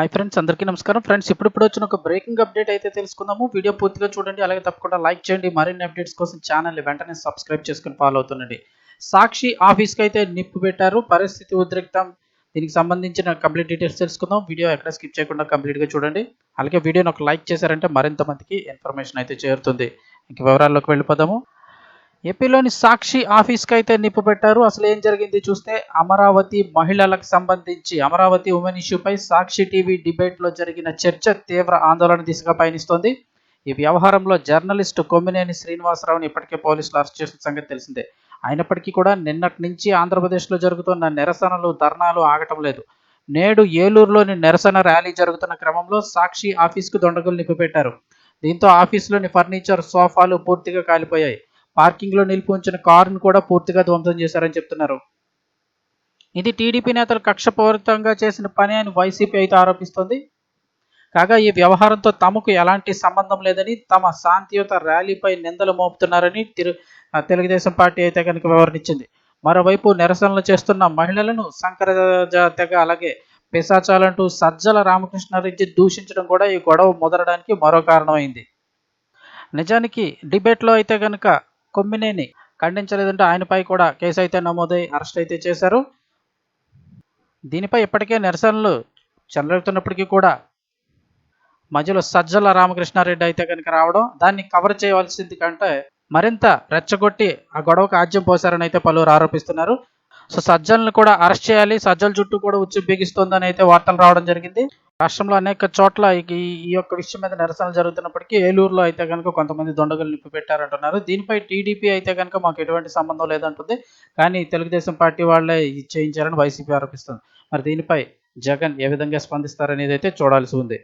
Hi friends అందరికీ నమస్కారం. Friends ఇప్పుడు వచ్చిన ఒక బ్రేకింగ్ అప్డేట్ అయితే తెలుసుకుందాము. వీడియో పూర్తిగా చూడండి. అలాగే తప్పకుండా లైక్ చేయండి. మరిన్ని అప్డేట్స్ కోసం ఛానల్ వెంటనే సబ్స్క్రైబ్ చేసుకుని ఫాలో అవుతుండండి. సాక్షి ఆఫీస్కి అయితే నిప్పు పెట్టారు. పరిస్థితి ఉద్రిక్తం. దీనికి సంబంధించిన కంప్లీట్ డీటెయిల్స్ తెలుసుకుందాం. వీడియో ఎక్కడ స్కిప్ చేయకుండా కంప్లీట్గా చూడండి. అలాగే వీడియోని ఒక లైక్ చేశారంటే మరింత మందికి ఇన్ఫర్మేషన్ అయితే చేరుతుంది. ఇంక వివరాల్లోకి వెళ్ళిపోదాము. ఏపీలోని సాక్షి ఆఫీస్కి అయితే నిప్పు పెట్టారు అసలు ఏం జరిగింది చూస్తే అమరావతి మహిళలకు సంబంధించి అమరావతి ఉమెన్ ఇష్యూపై సాక్షి టీవీ డిబేట్లో జరిగిన చర్చ తీవ్ర ఆందోళన దిశగా పయనిస్తోంది. ఈ వ్యవహారంలో జర్నలిస్టు కొమ్మినేని శ్రీనివాసరావుని ఇప్పటికే పోలీసులు అరెస్ట్ చేసిన సంగతి తెలిసిందే. అయినప్పటికీ కూడా నిన్నటి నుంచి ఆంధ్రప్రదేశ్లో జరుగుతున్న నిరసనలు ధర్నాలు ఆగటం లేదు. నేడు ఏలూరులోని నిరసన ర్యాలీ జరుగుతున్న క్రమంలో సాక్షి ఆఫీస్కు దొండగులు నిప్పిపెట్టారు. దీంతో ఆఫీసులోని ఫర్నిచర్ సోఫాలు పూర్తిగా కాలిపోయాయి. పార్కింగ్లో నిలిపి ఉంచిన కారును కూడా పూర్తిగా ధ్వంసం చేశారని చెప్తున్నారు. ఇది టీడీపీ నేతలు కక్షపూరితంగా చేసిన పని అని వైసీపీ అయితే ఆరోపిస్తోంది. కాగా ఈ వ్యవహారంతో తమకు ఎలాంటి సంబంధం లేదని తమ శాంతియుత ర్యాలీపై నిందలు మోపుతున్నారని తిరు తెలుగుదేశం పార్టీ అయితే కనుక వివరణించింది మరోవైపు నిరసనలు చేస్తున్న మహిళలను శంకర అలాగే పిశాచాలంటూ సజ్జల రామకృష్ణారెడ్డి దూషించడం కూడా ఈ గొడవ ముదరడానికి మరో కారణమైంది. నిజానికి డిబేట్లో అయితే కనుక కొమ్మినేని ఖండించలేదంటే ఆయనపై కూడా కేసు అయితే నమోదై అరెస్ట్ అయితే చేశారు. దీనిపై ఇప్పటికే నిరసనలు చెలరెడుతున్నప్పటికీ కూడా మధ్యలో సజ్జల రామకృష్ణారెడ్డి అయితే కనుక రావడం దాన్ని కవర్ చేయవలసింది కంటే మరింత రెచ్చగొట్టి ఆ గొడవకు ఆజ్యం పోశారని అయితే పలువురు ఆరోపిస్తున్నారు. సో సజ్జలను కూడా అరెస్ట్ చేయాలి. సజ్జల చుట్టూ కూడా ఉచ్చు బిగిస్తోందని అయితే వార్తలు రావడం జరిగింది. రాష్ట్రంలో అనేక చోట్ల ఈ ఈ యొక్క విషయం మీద నిరసనలు జరుగుతున్నప్పటికీ ఏలూరులో అయితే కనుక కొంతమంది దొండగలు నిప్పిపెట్టారంటున్నారు దీనిపై టీడీపీ అయితే కనుక మాకు ఎటువంటి సంబంధం లేదంటుంది. కానీ తెలుగుదేశం పార్టీ వాళ్ళే చేయించారని వైసీపీ ఆరోపిస్తుంది. మరి దీనిపై జగన్ ఏ విధంగా స్పందిస్తారనేది అయితే చూడాల్సి ఉంది.